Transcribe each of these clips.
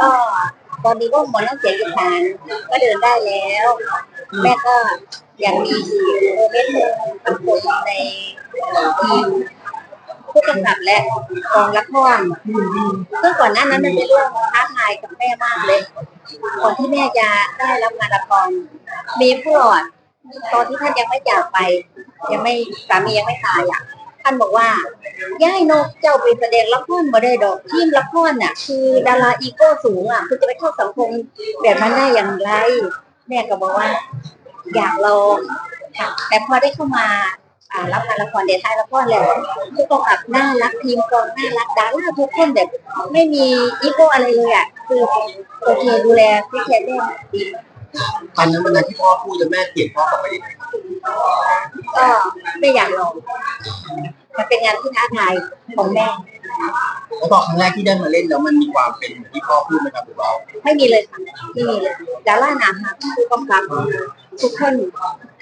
ก็ตอนนี้ก็หมดแล้วเสียงอีสานก็เดินได้แล้ว แม่ก็ยังมีโมเมนต์หนึ่งกับคนในทีมผู้กำกับและกองละครซึ่งก่อนหน้านั้นมันเป็นเรื่องท้าทายกับแม่มากเลยก่อนที่แม่จะได้รับงานละครมีผู้หลอดตอนที่ท่านยังไม่จากไป ยังไม่สามียังไม่ตายอะ ท่านบอกว่าย่ายนกเจ้าไปแสดงละครมาได้ดอกทีมละครน่ะ คือดาราอีโก้สูงอะคือจะไปเข้าสังคมแบบนั้นได้อย่างไรแม่ก็บอกว่า อยากลองค่ะแต่พอได้เข้ามาอ่ารับงานละครเดทายละครแล้วผู้กำกับน่ารักทีมกองน่ารักดาราทุกคนแบบไม่มีอีโก้อะไรเลยอะคือโอเคดูแลพี่แคร์ได้ดี ตอนนั้นวันนั้นที่พ่อพูดแล้วแม่เปลี่ยนพ่อกลับไปยังไงก็ไม่อยากลองมันเป็นงานที่ท้าทายของแม่ แล้วพอครั้งแรกที่ได้มาเล่นแล้วมันมีความเป็นเหมือนที่พ่อพูดไหมครับหรือว่าไม่มีเลยค่ะไม่มีเลยดาราหนาค่ะผู้กำกับทุกคน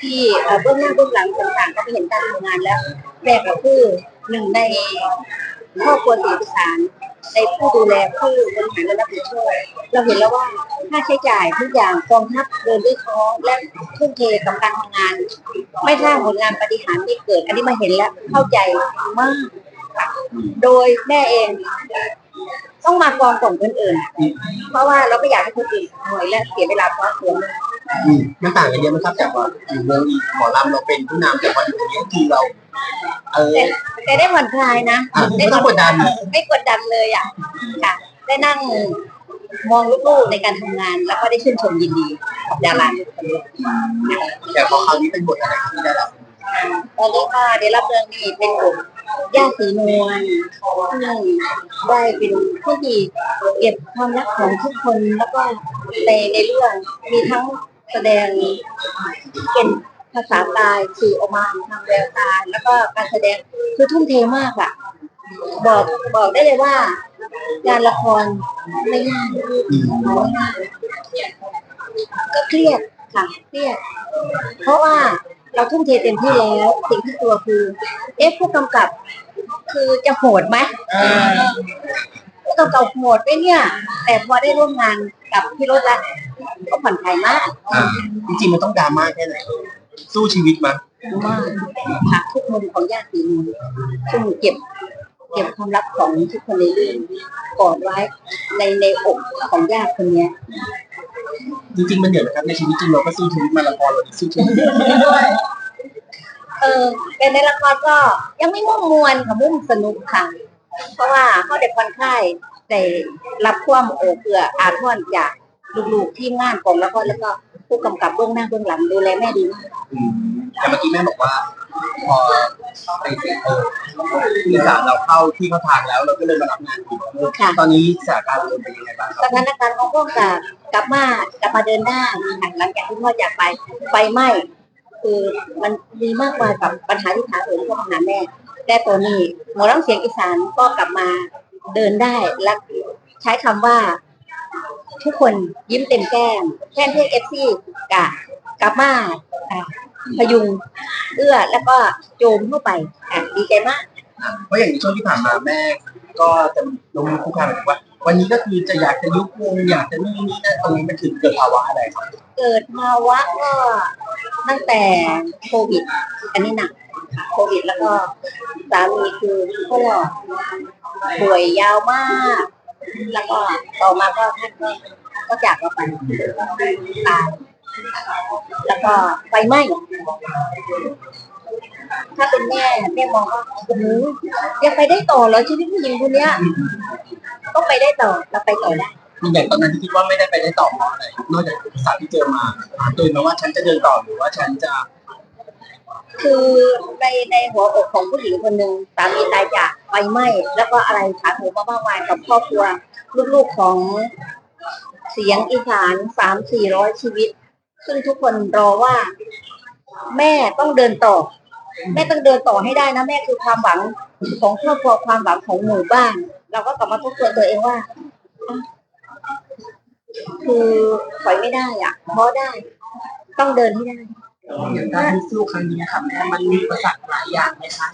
ที่เอ่อเบื้องหน้าเบื้องหลังต่างๆ ก็ไปเห็นการทำงานแล้วแม่ก็คือหนึ่งในครอบครัวสีประสาน ในผู้ดูแลผู้บริหารและรับผิดชอบเราเห็นแล้วว่าค่าใช้จ่ายทุกอย่างกองทัพเดินด้วยท้องและทุ่มเทกับการทำงาน ไม่สร้างผลงานปฏิหารไม่เกิด อันนี้มาเห็นแล้วเข้าใจมาก โดยแม่เอง ต้องมากองกล่องคนอื่น เพราะว่าเราไม่อยากให้คนอื่นเหนื่อยและเสียเวลาเพราะตัวเราอื มมันต่างกันเยอะไหมครับจากว่าอยู่วงอีหมอลำเราเป็นผู้นำแต่พออยู่ตรงนี้คือเรา เออแต่แต่ได้ผ่อนคลายนะอะไม่ต้องกดดัน ไม่กดดันเลยอะค่ะ ได้นั่งมองลูกๆในการทำงาน แล้วก็ได้ชื่นชมยินดีกับดาราทุกคนแต่พอคราวนี้เป็นบทอะไรครับที่ได้รับตอนนี้ก็ได้รับเรื่องนี้เป็นบทย่าสีนวลซึ่งได้เป็นผู้ที่เก็บความรักของทุกคนแล้วก็ในในเรื่องมีทั้ง แสดงเป็นภาษากายสื่อออกมาทางแววตาแล้วก็การแสดงคือทุ่มเทมากอะบอกบอกได้เลยว่า งานละครไม่ยากไม่ากก็เครียดค่ะเครียด เพราะว่าเราทุ่มเทเต็มที่แล้ว สิ่งที่ตัวคือ เอ๊ะผู้กำกับ คือจะโหดไหม ผู้กำกับโหดไหมเนี่ย แต่พอได้ร่วมงานกับพี่รถแล้วก็ผ่อนคลายมากอ่าจริงๆมันต้องดราม่าแค่ไหนสู้ชีวิตมามากหักทุกมุมของญาติมุมซึ่งเก็บ เก็บความลับของทุกคนในเรื่องกอดไว้ในในอกของญาติคนเนี้ยจริงๆมันเหนื่อยไหมครับในชีวิตจริงเราก็สู้ชีวิตมาละครเราสู้ชีวิตเออแต่ในละครก็ยังไม่มุ่งมวลค่ะมุ่งสนุกค่ะ เพราะว่าเขาเด็กผ่อนคลายได้รับความโอเกืออาทรจากลูกๆที่งานของละครแล้วก็ผู้กำกับเบื้องหน้าเบื้องหลังดูแลแม่ดีมากอืมแต่เมื่อกี้แม่บอกว่า พอไปเซ็นเตอร์ที่สามเราเข้าที่เข้าทางแล้วเราก็เลยมารับงานอีกค่ะตอนนี้สถานการณ์เป็นยังไงบ้างคสรับถานการณ์ของพ่อกลับกลับมากลับมาเดินได้ค่ะหลังจากที่พ่อจากไปไฟไหม้คือมันมีมากมายกับปัญหาที่ถาโถมเข้ามาหาแม่ แต่ตัวนี้หมอร้องเสียงอีสานก็กลับมาเดินได้และใช้คำว่า ทุกคนยิ้มเต็มแก้มแค่เพียงเอฟซีกะกลับมาอะพยุงเอื้อแล้วก็โจมเข้าไปอะดีใจมาก เพราะอย่างในช่วงที่ผ่านมาแม่ก็จะลงมือคุกคามหมายถึงว่า วันนี้ก็คือจะอยากจะยุบวงอยากจะนู่นนี่นั่นตรงนี้มันคือเกิดภาวะอะไรครับเกิดภาวะก็ตั้งแต่โควิด อันนี้หนักค่ะ โควิดแล้วก็สามีคือพ่อป่วยยาวมาก แล้วก็ต่อมาก็ท่านก็ก็จากเราไปตายแล้วก็ไฟไหม้ถ้าเป็นแม่แม่มองว่าโอ้โหยังไปได้ต่อเหรอชีวิตผู้หญิงคนเนี้ยต้องไปได้ต่อเราไปต่อได้อย่างตอนนั้นที่คิดว่าไม่ได้ไปได้ต่อเพราะอะไรนอกจากอุปสรรคที่เจอมาตัวเองว่าฉันจะเดินต่อหรือว่าฉันจะ คือในในหัวอกของผู้หญิงคนหนึ่งสามีตายจากไฟไหม้แล้วก็อะไรถาโถมมามากมายกับครอบครัวลูกๆของเสียงอีสานสามสี่ร้อยชีวิต ซึ่งทุกคนรอว่า แม่ต้องเดินต่อ แม่ต้องเดินต่อให้ได้นะแม่คือความหวังของครอบครัวความหวังของหมู่บ้าน เราก็กลับมาทบทวนตัวเองว่า คือถอยไม่ได้อะเพราะได้ ต้องเดินให้ได้ อย่างการสู้ครั้งนี้ค่ะแม่มันมีอุปสรรคหลายอย่างไหมคะ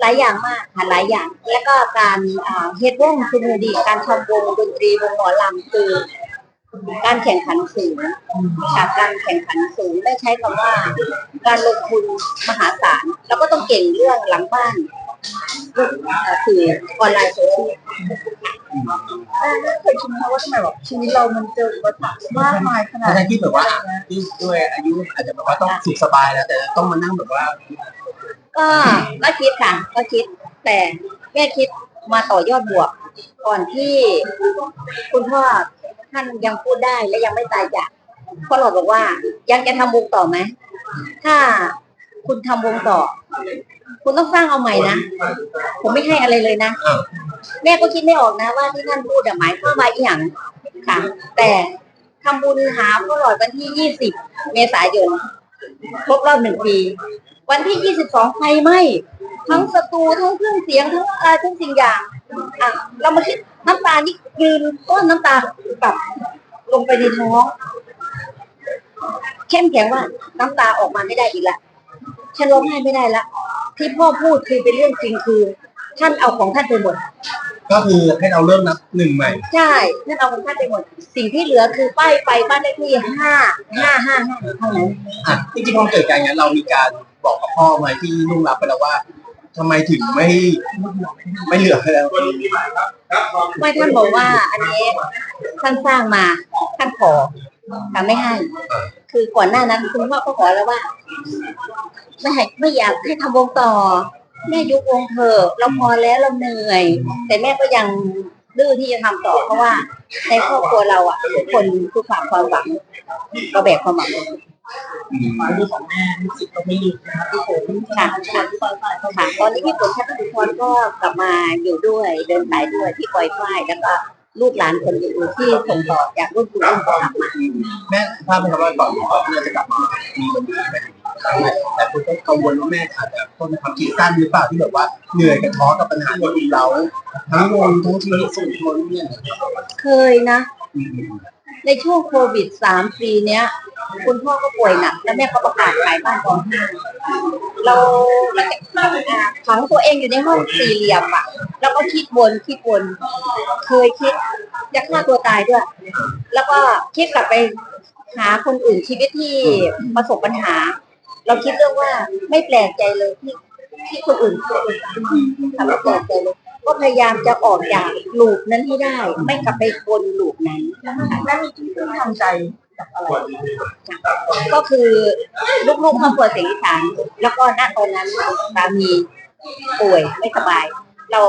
หลายอย่างมากค่ะหลายอย่าง แล้วก็การอ่าเฮ็ดวงคือมือดี การทำวงดนตรีวงหมอลำคือการแข่งขันสูงจากการแข่งขันสูงได้ใช้คำว่า การลงทุนมหาศาล แล้วก็ต้องเก่งเรื่องหลังบ้าน สื่อออนไลน์โซเชียลเคยคิดไหมว่าทำไมแบบชีวิตเรามันเจออุปสรรคมากมายขนาดทั้งที่แบบว่าที่ด้วยอายุอาจจะแบบว่าต้องสุขสบายแล้วแต่ต้องมานั่งแบบว่า ก็ก็คิดค่ะก็คิดแต่แม่คิดมาต่อยอดบวก ก่อนที่คุณพ่อท่านยังพูดได้และยังไม่ตายจากพ่อหลอดบอกว่ายังจะทำวงต่อไหมถ้า คุณทำวงต่อ คุณต้องสร้างเอาใหม่นะผมไม่ให้อะไรเลยนะแม่ก็คิดไม่ออกนะ ว่าที่ท่านพูดหมายความว่าอีหยังค่ะ แต่ทำบุญหาพ่อหลอดวันที่20เมษายนครบรอบหนึ่งปี วันที่22ไฟไหม้ทั้งสตูทั้งเครื่องเสียงทั้งอะไรทั้งสิ่งอย่างอะเรามาคิดน้ำตานี่ยืนก้อนน้ำตาแบบลงไปในท้องเข้มแข็งว่าน้ำตาออกมาไม่ได้อีกและ ฉันร้องไห้ไม่ได้ละ ที่พ่อพูดคือเป็นเรื่องจริงคือ ท่านเอาของท่านไปหมด ก็คือให้เราเริ่มนับหนึ่งใหม่ ใช่ท่านเอาของท่านไปหมด สิ่งที่เหลือคือป้ายไปบ้านเลขที่ห้าห้าห้าห้าเท่านั้นอะจริงๆพอเกิดการอย่างนั้นเรามีการบอกกับพ่อไหมที่นุ่งรับไปแล้วว่าทำไมถึงไม่ไม่เหลือให้แล้วไม่ท่านบอกว่า อันนี้ท่านสร้างมาท่านขอ แต่ไม่ให้ คือก่อนหน้านั้นคุณพ่อก็ขอแล้วว่า ไม่ให้ไม่อยากให้ทำวงต่อ แม่ยุบวงเถอะเราพอแล้วเราเหนื่อย แต่แม่ก็ยังดื้อที่จะทำต่อเพราะว่า ในครอบครัวเราอะทุกคนคือฝากความหวังก็แบกความหวังอืมเรื่องของแม่ลูกศิษย์ก็ไม่หยุดนะครับพี่ฝนค่ะค่ะค่ะตอนนี้พี่ฝนชัตติพรก็กลับมาอยู่ด้วย เดินสายด้วยที่ปล่อยฝ้ายแล้วก็ ลูกหลานคนอื่นๆที่ส่งต่อจากรุ่นคุณรุ่นก็กลับมาแม่ทราบไหมครับว่าก่อนที่พ่อจะกลับมามีคนอื่นไหมแต่คุณก็กังวลว่าแม่อาจจะต้นความคิดสั้นหรือเปล่าที่แบบว่าเหนื่อยกับท้อกับปัญหาที่เราทั้งวงทั้งชีวิตส่วนตัวเนี่ยเคยนะอืมในช่วงโควิดสามปีเนี้ย คุณพ่อก็ป่วยหนักแล้วแม่ก็ประกาศขายบ้านกองห้าเราเราจะขังตัวเองอยู่ในห้องสี่เหลี่ยมอะแล้วก็คิดวนคิดวน เคยคิดจะฆ่าตัวตายด้วย แล้วก็คิดกลับไปหาคนอื่นชีวิตที่ประสบปัญหา เราคิดเรื่องว่าไม่แปลกใจเลยที่ที่คนอื่นฆ่าตัวตายทำไม่แปลกใจเลยก็พยายามจะออกจากลูปนั้นให้ได้ ไม่กลับไปวนลูปนั้นแม่มีที่พึ่งทางใจ กับอะไรก็คือลูกๆครอบครัวเสียงอีสานแล้วก็ณตอนนั้นสามีป่วยไม่สบาย เรา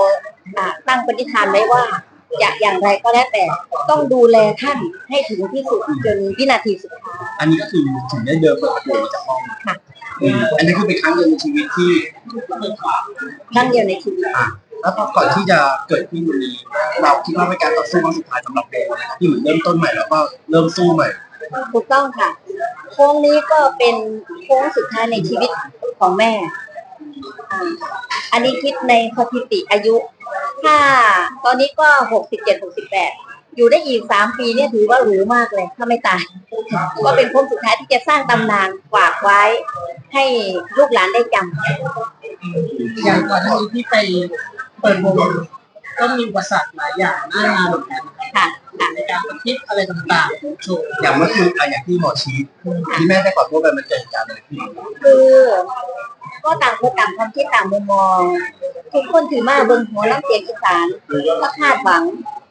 ตั้งปณิธานไว้ว่าอยากอย่างไรก็แล้วแต่ต้องดูแลท่านให้ถึงที่สุดจนวินาทีสุดท้ายอันนี้ก็คือถึงได้เดินเปิดประตูจากห้องค่ะอันนี้คือเป็นครั้งเดียวในชีวิตที่ครั้งเดียวในชีวิตแล้วพอก่อนที่จะเกิดขึ้นวันนี้เราคิดว่าเป็นการต่อสู้ครั้งสุดท้ายสำหรับเบลที่เหมือนเริ่มต้นใหม่แล้วก็เริ่มสู้ใหม่ ถูกต้องค่ะ โค้งนี้ก็เป็นโค้งสุดท้ายในชีวิตของแม่อ่าอันนี้คิดในสถิติอายุ ถ้าตอนนี้ก็หกสิบเจ็ดหกสิบแปดอยู่ได้อีกสามปีเนี่ยถือว่าหรูมากเลย ถ้าไม่ตาย ก็เป็นโค้งสุดท้ายที่จะสร้างตำนานฝากไว้ ให้ลูกหลานได้จำอย่างก่อนหน้านี้ที่ไปเปิดวงก็มีอุปสรรคหลายอย่างหน้างานเหมือนกันค่ะค่ะ ในการประทิปอะไรต่างๆโชว์อย่างเมื่อคืนอะอย่างที่หมอชี้ที่แม่ได้ขอโทษไปมันเกิดจากอะไรขึ้นคือก็ต่างคนต่างความคิดต่างมุมมอง ทุกคนถือมาเบิ่งหัวน้ำเสียงอีสานก็คาดหวัง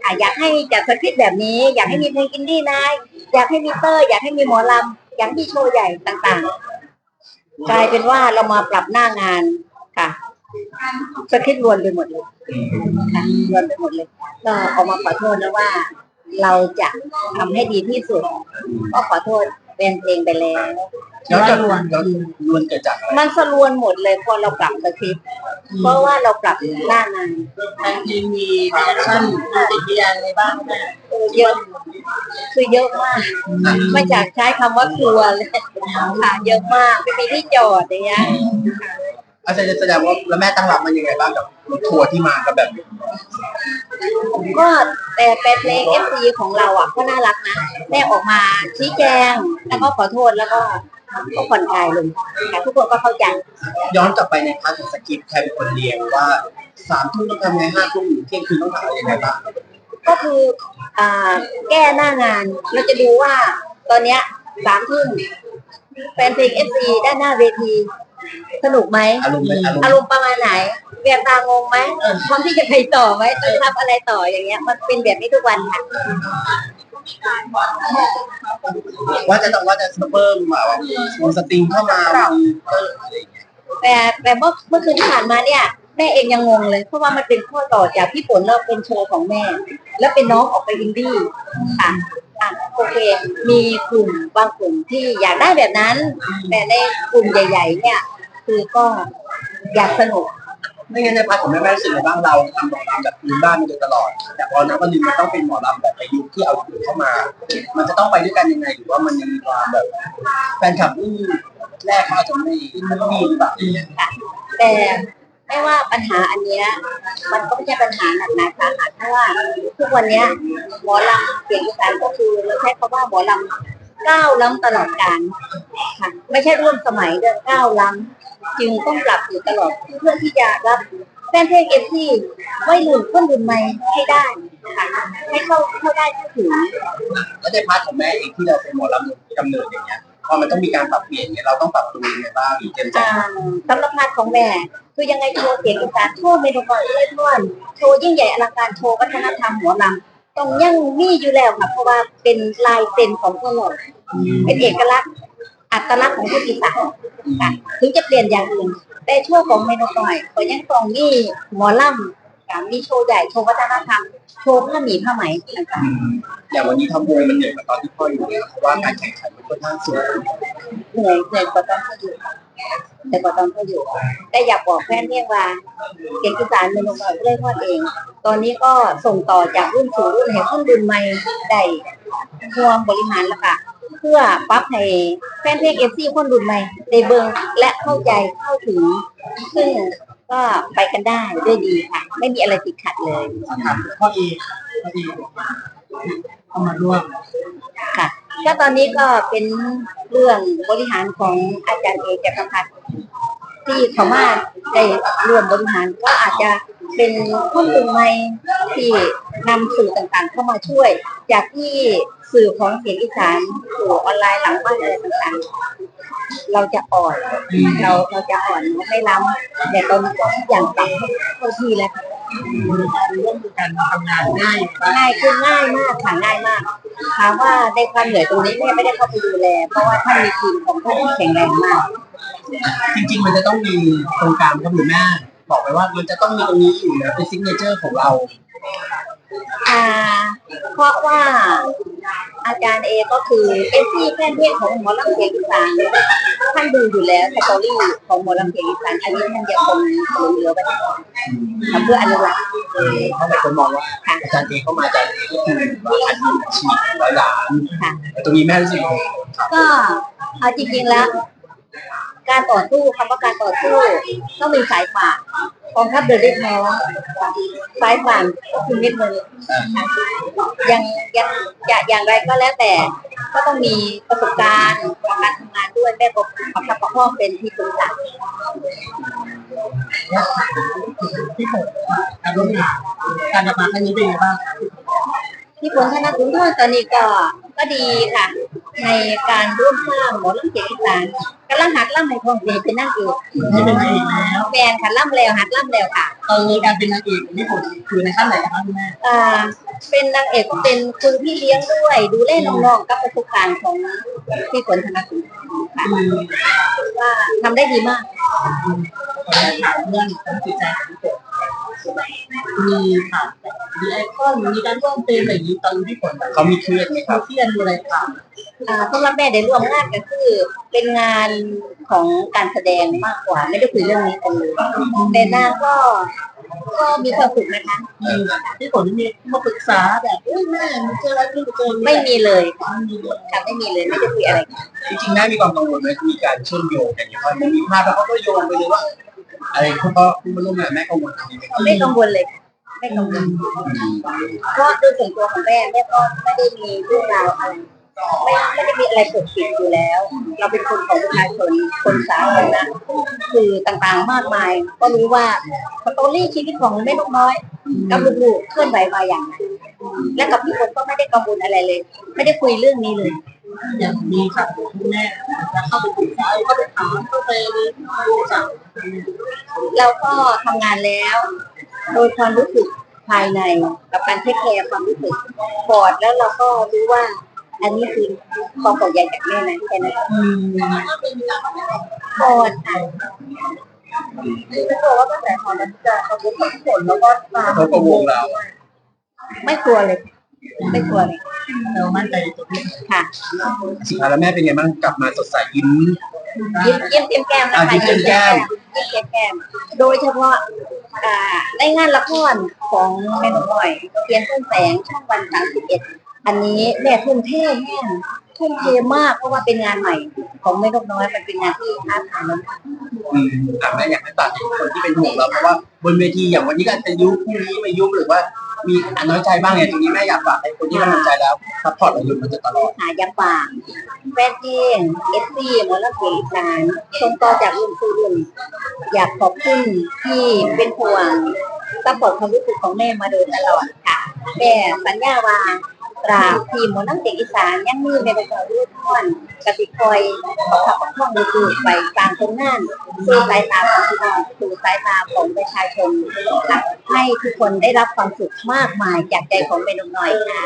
อะอยากให้จัดสคริปต์แบบนี้ อยากให้มีเพลงอินดี้นะอยากให้มีเตอร์อยากให้มีหมอลำอยากให้มีโชว์ใหญ่ต่างๆ กลายเป็นว่าเรามาปรับหน้างานค่ะสคริปต์รวนไปหมดเลยค่ะรวนไปหมดเลย ก็ออกมาขอโทษนะว่า เราจะทำให้ดีที่สุด ก็ขอโทษเป็นเพลงไปแล้ว แล้วจะรวนแล้วรวนเกิดจากอะไรมันสรวนหมดเลยพอเราปรับสคริปต์เพราะว่าเราปรับหน้างานทางทีมมีรีแอคชั่นมีติดวิญญาณอะไรบ้างแม่เออเยอะคือเยอะมากไม่จากใช้คำว่าครัวเลยค่ะเยอะมากไม่มีที่จอดอย่างเงี้ย อาจารย์จะแสดงว่าแล้วแม่ตั้งรับมันยังไงบ้างกับทัวร์ที่มากับแบบนี้ก็แต่แต่เพลงเอฟซีของเราอะก็น่ารักนะแม่ออกมาชี้แจงแล้วก็ขอโทษแล้วก็ก็ผ่อนคลายลงค่ะทุกคนก็เข้าใจย้อนกลับไปในพาร์ทของสคริปต์ใครเป็นคนเรียงว่าสามทุ่มต้องทำไงห้าทุ่มหรือเที่ยงคืนต้องทำอะไรยังไงบ้างก็คืออ่าแก้หน้างานเราจะดูว่าตอนเนี้ยสามทุ่ม แฟนเพลงเอฟซีด้านหน้าเวที สนุกไหมอารมณ์เป็นอารมณ์ อารมณ์ประมาณไหนเวียนตางงไหมพร้อมที่จะไปต่อไหมจะทำอะไรต่ออย่างเงี้ย มันเป็นแบบนี้ทุกวันค่ะ ว่าจะต้องว่าจะเพิ่มมาวงสตริงเข้ามามีเพิ่มอะไรอย่างเงี้ยแต่แต่เมื่อเมื่อคืนที่ผ่านมาเนี่ยแม่เองยังงงเลย เพราะว่ามันเป็นข้อต่อจากพี่ฝนเราเป็นโชว์ของแม่ แล้วเป็นน้องออกไปอินดี้ค่ะ อะโอเค มีกลุ่มบางกลุ่มที่อยากได้แบบนั้น แต่ในกลุ่มใหญ่ ๆ เนี่ย คือก็อยากสนุกไม่งั้นในพาร์ทของแม่แม่รู้สึกไงบ้างเราทำหมอลำแบบพื้นบ้านมาโดยตลอด แต่พอนับวันหนึงมันต้องเป็นหมอลำแบบประยุกต์ที่เอาอยู่เข้ามา มันจะต้องไปด้วยกันยังไงหรือว่ามันยังมีความแบบแฟนคลับรุ่นแรกเขาอาจจะไม่ไม่มีหรือเปล่าอย่างเงี้ยแต่ ไม่ว่าปัญหาอันเนี้ยมันก็ไม่ใช่ปัญหาหนักหนาสาหัสเพราะว่าทุกวันเนี้ยหมอลำเสียงอีสานก็คือเราใช้คำว่าหมอลำก้าวล้ำตลอดการค่ะไม่ใช่ร่วมสมัยเดินก้าวล้ำจึงต้องปรับอยู่ตลอดเพื่อที่จะรับแฟนเพลงเอฟซีวัยรุ่นคนรุ่นใหม่ให้ได้ค่ะให้เข้าเข้าได้เข้าถึงแล้วในพาร์ทของแม่เองที่เราเป็นหมอลำกำเนิดอย่างเงี้ยพอมันต้องมีการปรับเปลี่ยนเนี่ยเราต้องปรับตัวยังไงบ้างหรือเตรียมใจสำหรับพาร์ทของแม่ คือยังไงโชว์เสียงอีสานโชว์เมนูก่อนเลยท่วนโชว์ยิ่งใหญ่อลังการโชว์วัฒนธรรมหัวลำต้องยังมีอยู่แล้วค่ะเพราะว่าเป็นลายเซ็นของพวกเราเป็นเอกลักษณ์อัตลักษณ์ของผู้อีสานค่ะถึงจะเปลี่ยนอย่างอื่นแต่โชว์ของเมนูก่อยก็ยังต้องมีหมอลำ ค่ะมีโชว์ใหญ่โชว์วัฒนธรรมโชว์ผ้าหมีผ้าไหมต่างอย่างวันนี้ทำวงมันเหนื่อยกว่าตอนที่พ่ออยู่เนี่ยเพราะว่าการแข่งขันมันค่อนข้างสูงๆเหนื่อยเหนื่อยกว่าตอนเขาอยู่แต่กว่าตอนเขาอยู่ แต่อยากบอกแฟนเรียกว่าเสียงอีสานเมนูก่อยเรียกว่าเอง ตอนนี้ก็ส่งต่อจากรุ่นสู่รุ่นให้รุ่นรุ่นใหม่ได้ห่วงบริหารแล้วค่ะเพื่อปรับให้แฟนเพลงเอฟซีคนรุ่นใหม่ได้เบิ่งและเข้าใจเข้าถึงซึ่ง ก็ไปกันได้ด้วยดีค่ะ ไม่มีอะไรติดขัดเลยครับพ่อเอกพ่อเอกเข้ามาร่วมค่ะก็ตอนนี้ก็เป็นเรื่องบริหารของอาจารย์เอกจักรพัฒน์ที่เขามาได้ร่วมบริหารก็อาจจะเป็นคนกลุ่มใหม่ที่นำสื่อต่างๆ เข้ามาช่วย จากที่สื่อของเสียงอีสานสื่อออนไลน์หลังบ้านอะไรต่างๆ เราจะอ่อนเราเราจะอ่อนไม่ล้ำแต่ตอนนี้ก็ทุกอย่างปรับเข้าที่แล้วค่ะร่วมกันทำงานง่ายง่ายขึ้นง่ายมากค่ะง่ายมากถามว่าในความเหนื่อยตรงนี้แม่ไม่ได้เข้าไปดูแล เพราะว่าท่านมีทีมของท่านที่แข็งแรงมาก จริงๆมันจะต้องมีตรงกลางครับหรือแม่บอกไปว่ามันจะต้องมีตรงนี้อยู่นะเป็นซิกเนเจอร์ของเราอ่าเพราะว่า อาจารย์เอก็คือเป็นที่แฟนเพลงของหมอลำเสียงอีสานท่านดูอยู่แล้วสตอรี่ของหมอลำเสียงอีสานอันนี้ท่านยังคงหลงเหลือไว้ให้ทำเพื่ออนุรักษ์เพราะหลายคนมองว่าอาจารย์เองเข้ามาอาจารย์เองก็คือว่าอาชีพอาชีพร้อยล้านค่ะแต่ตรงนี้แม่รู้สึกยังไงก็เอาจริงๆแล้ว การต่อสู้คำว่าการต่อสู้ต้องมีสายป่านกองทัพเดินด้วยท้องสายป่านคือมิตรมือยังยังจะอย่างไรก็แล้วแต่ ก็ต้องมีประสบการณ์ของการทำงานด้วยแม่ก็ประคับประคอเป็นที่ปรึกษาที่ผมการร่วมงานการทำงานครั้งนี้เป็นไงบ้าง ที่ผลธนสุนทรตอนนี้ก็ก็ดีค่ะ ในการร่วมสร้างหมอลำเสียงอีสานกำลังหัดล่ำให้ทองเสียงเป็นนางเอกนี่เป็นนางเอกแล้วแฟนค่ะล่ำแล้วหัดล่ำแล้วค่ะตอนนี้การเป็นนางเอกของพี่ฝนคือในขั้นไหนครับคุณแม่อ่าเป็นนางเอกก็เป็นคุณพี่เลี้ยงด้วย ดูแลน้องๆกับประสบการณ์ของพี่ฝนธนสุนทรค่ะคือว่าทำได้ดีมากขออนุญาตถามเรื่องความจิตใจของพี่ฝน มีค่ะมีไอคอนมีการร่วมเต้นอะไรอย่างนี้ตอนพี่ฝนแบบเขามีเครียดไหมคเขารับเครียดดูอะไรค่ะอ่าสำหรับแม่ได้ร่วมงานก็คือเป็นงานของการแสดงมากกว่า ไม่ได้คุยเรื่องนี้กันเลยแต่นางก็ก็มีความสุขนะคะพี่ฝนมีมาปรึกษาแบบเอ้ยแม่มันเจออะไรขึ้นเจอไม่มีเลยไม่มีเลยค่ะไม่มีเลยไม่ได้คุยอะไรกันจริงๆแม่มีความกังวลไหมมีการเชื่อมโยงกันอย่างว่ามันมีภาพแล้วเขาก็โยงไปเลยว่า อะไรคุณพ่อคุณมาร่วมงานแม่กังวลตรงนี้ไหมครับไม่กังวลเลยค่ะไม่กังวลเพราะโดยส่วนตัวของแม่แม่ก็ไม่ได้มีเรื่องราวอะไรไม่ไม่ได้มีอะไรปกปิดอยู่แล้ว เราเป็นคนของประชาชนคนสาธารณะสื่อต่างๆมากมาย ก็รู้ว่าสตอรี่ชีวิตของแม่นกน้อย กับลูกๆเคลื่อนไหวมาอย่างไรและกับพี่คนก็ไม่ได้กังวลอะไรเลย ไม่ได้คุยเรื่องนี้เลย อย่างมีค่ะคุณแม่จะเข้าไปถึงเข้าไปถามเข้าไปดูจากเราก็ทำงานแล้ว โดยความรู้สึกภายในกับการเทคแคร์ความรู้สึกปอดแล้วเราก็รู้ว่า อันนี้คือความห่วงใยจากแม่นะแค่นั้นอืมปอดค่ะเขาบอกว่าตั้งแต่ตอนนั้นจะเขาพูดกับฝนแล้วก็ตามเขาก็วงเรา ไม่กลัวเลย ไม่กลัวเลยเรามั่นใจในตัวพี่ค่ะสุดท้ายแล้วแม่เป็นไงบ้างกลับมาสดใสยิ้ม ยิ้มยิ้มเต็มแก้มนะอะคะยิ้มเต็มแก้ม ยิ้มเต็มแก้ม โดยเฉพาะอ่าในงานละครของแม่นกน้อยเพียงต้นแสงช่องวันสามสิบเอ็ด อันนี้แม่ทุ่มเทแห้งทุ่มเทมากเพราะว่าเป็นงานใหม่ ของแม่นกน้อยมันเป็นงานที่ท้าทายมากอืมอะแม่อยากให้ฝากถึงคนที่เป็นห่วงเราเพราะว่าบนเวทีอย่างวันนี้ก็อาจจะยุบพรุ่งนี้ไม่ยุบหรือว่า มีอันน้อยใจบ้างเนี่ยตรงนี้แม่อยากฝากให้คนที่กำลังใจแล้วซัพพอร์ตเราอยู่มาจะตลอดหายาป่ากแฟนเพลงเอสซีหมอลำเสียงอีสานส่งต่อจากรุ่นสู่รุ่น อยากขอบคุณที่เป็นห่วงซัพพอร์ตความรู้สึกของแม่มาโดยตลอดค่ะแม่สัญญาว่า ตราบทีมหมอลำเสียงอีสานยังมีในประกอบรุ่นท่อนกติคอยประคับประคองดูไปตามตรงนั้นสู่สายตาของพี่น้องสู่สายตาของประชาชนค่ะให้ทุกคนได้รับความสุขมากมายจากใจของเมนูน้อยค่ะ